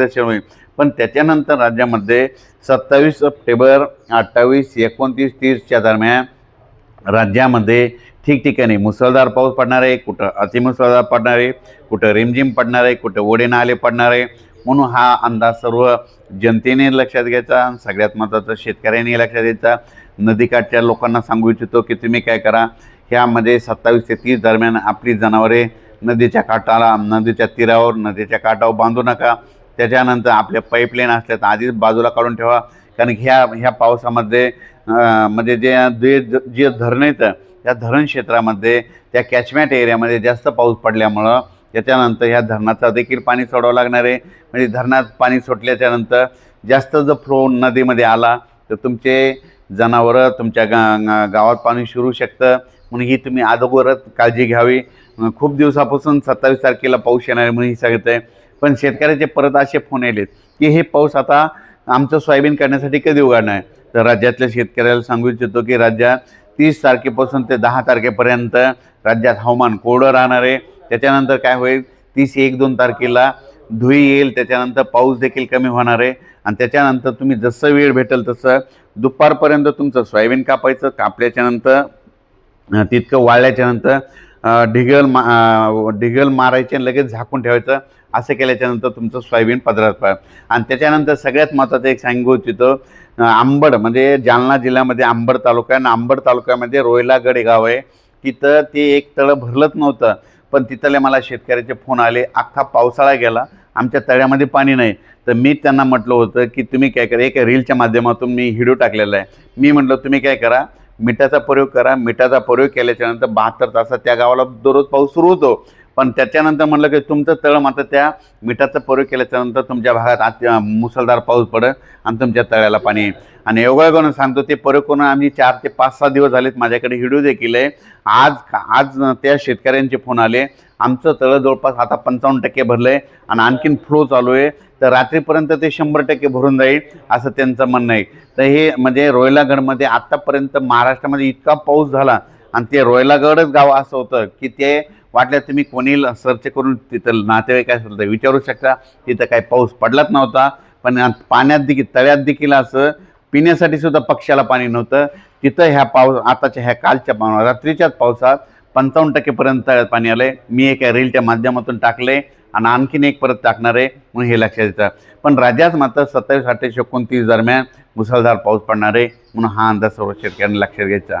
मार्गदर्शन होईल पण त्याच्यानंतर राज्यामध्ये सत्तावीस सप्टेंबर अठ्ठावीस एकोणतीस तीसच्या दरम्यान राज्यामध्ये ठिकठिकाणी मुसळधार पाऊस पडणार आहे कुठं अतिमुसळधार पडणार आहे कुठं रिमझिम पडणार आहे कुठं ओढे नाले पडणार आहे. म्हणून हा अंदाज सर्व जनतेने लक्षात घ्यायचा आणि सगळ्यात महत्त्वाचं शेतकऱ्यांनी लक्षात घ्यायचा. नदीकाठच्या लोकांना सांगू इच्छितो की तुम्ही काय करा ह्यामध्ये सत्तावीस ते तीस दरम्यान आपली जनावरे नदीच्या काठाला नदीच्या तीरावर नदीच्या काठावर बांधू नका. त्याच्यानंतर आपल्या पाईपलाईन असल्या तर आधीच बाजूला काढून ठेवा. कारण ह्या ह्या पावसामध्ये म्हणजे जे जे जे धरणं येतं त्या धरण क्षेत्रामध्ये त्या कॅचमॅट एरियामध्ये जास्त पाऊस पडल्यामुळं त्याच्यानंतर ह्या धरणाचं देखील पाणी सोडावं लागणार आहे. म्हणजे धरणात पाणी सोडल्याच्यानंतर जास्त जर फ्लो नदीमध्ये आला तर तुमचे जनावरं तुमच्या गा गावात पाणी शिरू शकतं. म्हणून ही तुम्ही अगोदरच काळजी घ्यावी. खूप दिवसापासून सत्तावीस तारखेला पाऊस येणार आहे म्हणून ही सांगत आहे पण शेतकऱ्याचे परत असे फोन आलेत की हे पाऊस आता आमचं सोयाबीन करण्यासाठी कधी उघडणार आहे? तर राज्यातल्या शेतकऱ्याला सांगू इच्छितो की राज्यात तीस तारखेपासून ते दहा तारखेपर्यंत राज्यात हवामान कोरडं राहणार आहे. त्याच्यानंतर काय होईल? तीस एक दोन तारखेला धुई येईल. त्याच्यानंतर पाऊस देखील कमी होणार आहे. आणि त्याच्यानंतर तुम्ही जसं वेळ भेटेल तसं दुपारपर्यंत तुमचं सोयाबीन कापायचं. कापल्याच्यानंतर तितकं वाळल्याच्यानंतर ढिगल मा ढिगल मारायचे आणि लगेच झाकून ठेवायचं असं केल्याच्यानंतर तुमचं सोयाबीन पदरात पडेल आणि त्याच्यानंतर सगळ्यात महत्त्वाचं एक सांगू इच्छितो आंबड म्हणजे जालना जिल्ह्यामध्ये आंबड तालुका आहे. आणि आंबड तालुक्यामध्ये रोयलागड हे गाव आहे. तिथं ते एक तळं भरलंच नव्हतं पण तिथले मला शेतकऱ्याचे फोन आले. अख्खा पावसाळा गेला आमच्या तळ्यामध्ये पाणी नाही. तर मी त्यांना म्हटलं होतं की तुम्ही काय करा एक रीलच्या माध्यमातून मी व्हिडिओ टाकलेला आहे. मी म्हटलं तुम्ही काय करा मिठाचा प्रयोग करा मिठाचा प्रयोग केल्याच्यानंतर बहात्तर तासात त्या गावाला दररोज पाऊस सुरू होतो. पण त्याच्यानंतर म्हटलं की तुमचं तळ मात्र त्या मिठाचा प्रयोग केल्याच्यानंतर तुमच्या भागात मुसळधार पाऊस पडत आणि तुमच्या तळ्याला पाणी येईल आणि करून सांगतो ते प्रयोग करून आम्ही चार ते पाच सहा दिवस झालेत. माझ्याकडे व्हिडिओ देखील आहे. आज आज त्या शेतकऱ्यांचे फोन आले. आमचं तळं जवळपास आता पंचावन्न टक्के भरलं आहे आणि आणखीन फ्लो चालू आहे. तर रात्रीपर्यंत ते शंभर टक्के भरून जाईल असं त्यांचं म्हणणं आहे. तर हे म्हणजे रोयलागडमध्ये आत्तापर्यंत महाराष्ट्रामध्ये इतका पाऊस झाला आणि ते रोयलागडच गाव असं होतं की ते वाटलं तुम्ही कोणी सर्च करून तिथं नातेवाईक काय असेल तर विचारू शकता. तिथं काही पाऊस पडलाच नव्हता. पण पाण्यात देखील तळ्यात देखील असं पिण्यासाठी सुद्धा पक्षाला पाणी नव्हतं. तिथं ह्या पाऊस आताच्या ह्या कालच्या पा- रात्रीच्याच पावसात पंचावन्न टक्केपर्यंत तळ्यात पाणी आलं आहे मी एका रीलच्या माध्यमातून टाकले आणि आणखीन एक परत टाकणार आहे म्हणून हे लक्षात येतं. पण राज्यात मात्र सत्तावीस अठ्ठावीस एकोणतीस दरम्यान मुसळधार पाऊस पडणार आहे म्हणून हा अंदाज सर्व शेतकऱ्यांनी लक्षात घ्यायचा.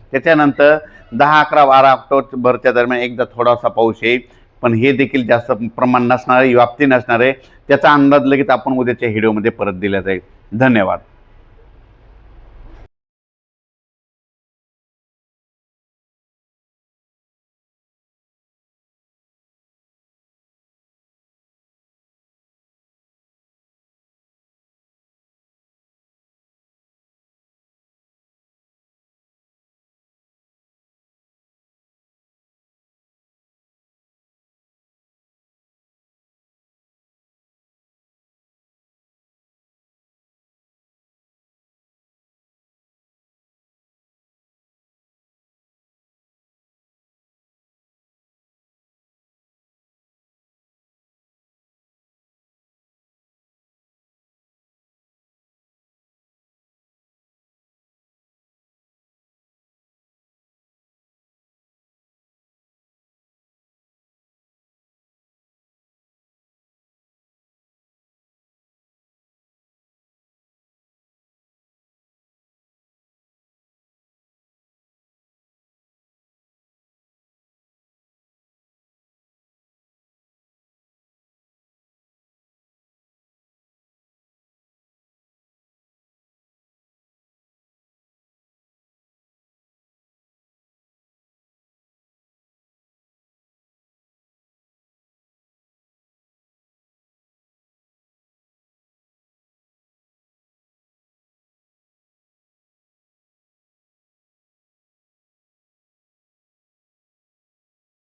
त्याच्यानंतर दहा अकरा बारा ऑक्टोबरच्या दरम्यान एकदा थोडासा पाऊस येईल. पण हे देखील जास्त प्रमाण नसणार आहे व्याप्ती नसणार आहे त्याचा अंदाज लगेच आपण उद्याच्या व्हिडिओमध्ये परत दिला जाईल. धन्यवाद.